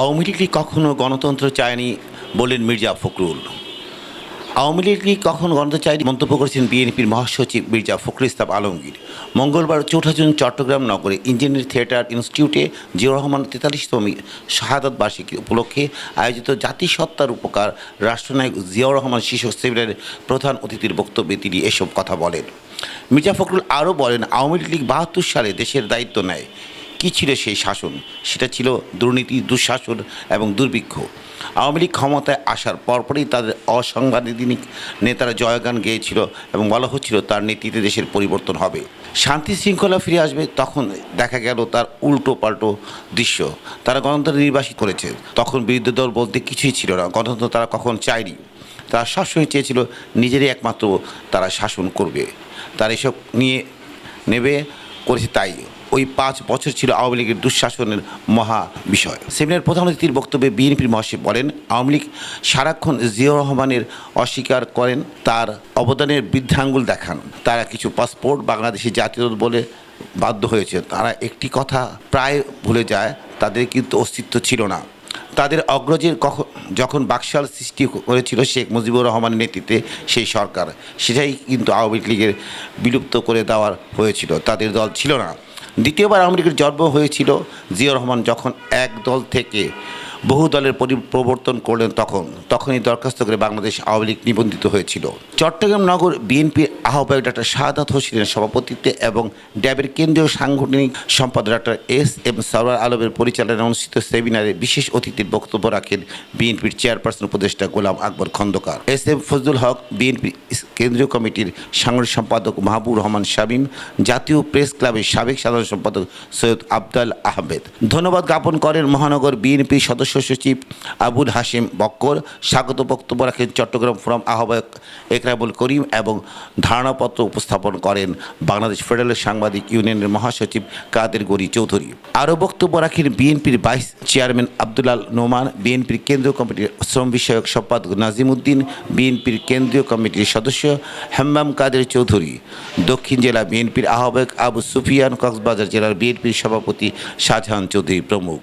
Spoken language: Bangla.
আওয়ামী লীগ কখনো গণতন্ত্র চায়নি বললেন মির্জা ফখরুল। আওয়ামী লীগ কখনো গণতন্ত্র চায়নি মন্তব্য করেছেন বিএনপির মহাসচিব মির্জা ফখরুল ইসলাম আলমগীর। মঙ্গলবার চৌঠা জুন চট্টগ্রাম নগরে ইঞ্জিনিয়ারিং থিয়েটার ইনস্টিটিউটে জিয়াউর রহমান তেতাল্লিশতম শাহাদত বার্ষিকী উপলক্ষে আয়োজিত জাতিসত্তার উপকার রাষ্ট্রনায়ক জিয়াউর রহমান শিশু সেমিনারের প্রধান অতিথির বক্তব্যে তিনি এসব কথা বলেন। মির্জা ফখরুল আরও বলেন, আওয়ামী লীগ বাহাত্তর সালে দেশের দায়িত্ব নেয়। কী ছিল সেই শাসন? সেটা ছিল দুর্নীতি, দুঃশাসন এবং দুর্ভিক্ষ। আওয়ামী লীগ ক্ষমতায় আসার পরপরই তাদের অসাংবিধানিক নেতারা জয়গান গেয়েছিল এবং বলা হচ্ছিল তার নীতিতে দেশের পরিবর্তন হবে। শান্তি শৃঙ্খলা ফিরে আসবে তখন দেখা গেল তার উল্টো পাল্টো দৃশ্য। তারা গণতন্ত্র নির্বাসিত করেছে। তখন বিরোধী দল বলতে কিছুই ছিল না। গণতন্ত্র তারা কখন চায়নি। তারা সবসময় চেয়েছিল নিজেরই একমাত্র তারা শাসন করবে। তারা এসব নিয়ে নেবে করেছে তাই ওই পাঁচ বছর ছিল আওয়ামী লীগের দুঃশাসনের মহা বিষয়। সেমিনার প্রধান অতিথির বক্তব্যে বিএনপির মহাসচিব বলেন, আওয়ামী লীগ সারাক্ষণ জিয়াউর রহমানের অস্বীকার করেন, তার অবদানের বৃদ্ধাঙ্গুল দেখান। তারা কিছু পাসপোর্ট বাংলাদেশি জাতীয় বলে বাধ্য হয়েছে। তারা একটি কথা প্রায় ভুলে যায়, তাদের কিন্তু অস্তিত্ব ছিল না। তাদের অগ্রজের কখন যখন বাকশাল সৃষ্টি করেছিল শেখ মুজিবুর রহমানের নেতৃত্বে সেই সরকার, সেটাই কিন্তু আওয়ামী লীগের বিলুপ্ত করে দেওয়ার হয়েছিল। তাদের দল ছিল না। দ্বিতীয়বার আওয়ামী লীগের জন্ম হয়েছিল জিয়া রহমান যখন এক দল থেকে বহু দলের পরি- প্রবর্তন করলেন তখন। তখনই দরখাস্ত করে বাংলাদেশ আওয়ামী লীগ নিবন্ধিত হয়েছিল। চট্টগ্রাম নগর বিএনপির আহ্বায়ক ডাক্তার শাহাদাত হোসেনের সভাপতিত্বে এবং ড্যাবের কেন্দ্রীয় সাংগঠনিক সম্পাদক ডাক্তার এস এম সরওয়ার আলমের পরিচালনায় অনুষ্ঠিত সেমিনারে বিশেষ অতিথির বক্তব্য রাখেন বিএনপির চেয়ারপারসন উপদেষ্টা Golam Akbar Khandakar. S M Fazlul Haque BNP কেন্দ্রীয় কমিটির সাংগঠনিক সম্পাদক মাহবুব রহমান শামীম, জাতীয় প্রেস ক্লাবের সাবেক সাধারণ সম্পাদক সৈয়দ আবদাল আহমেদ। ধন্যবাদ জ্ঞাপন করেন মহানগর বিএনপির সদস্য সচিব আবুল হাশিম বক্কর। স্বাগত বক্তব্য রাখেন চট্টগ্রাম ফোরাম আহ্বায়ক একরাবুল করিম এবং ধারণাপত্র উপস্থাপন করেন বাংলাদেশ ফেডারেল সাংবাদিক ইউনিয়নের মহাসচিব কাদের গরি চৌধুরী। আরও বক্তব্য রাখেন বিএনপির ভাইস চেয়ারম্যান আবদুল্লাল নোমান, বিএনপির কেন্দ্রীয় কমিটির শ্রম বিষয়ক সম্পাদক নাজিম উদ্দিন, বিএনপির কেন্দ্রীয় কমিটির সদস্য হাম্মাম কাদের চৌধুরী। দক্ষিণ জেলা বিএনপির আহ্বায়ক আবু সুফিয়ান, কক্সবাজার জেলার বিএনপির সভাপতি শাহজাহান চৌধুরী প্রমুখ।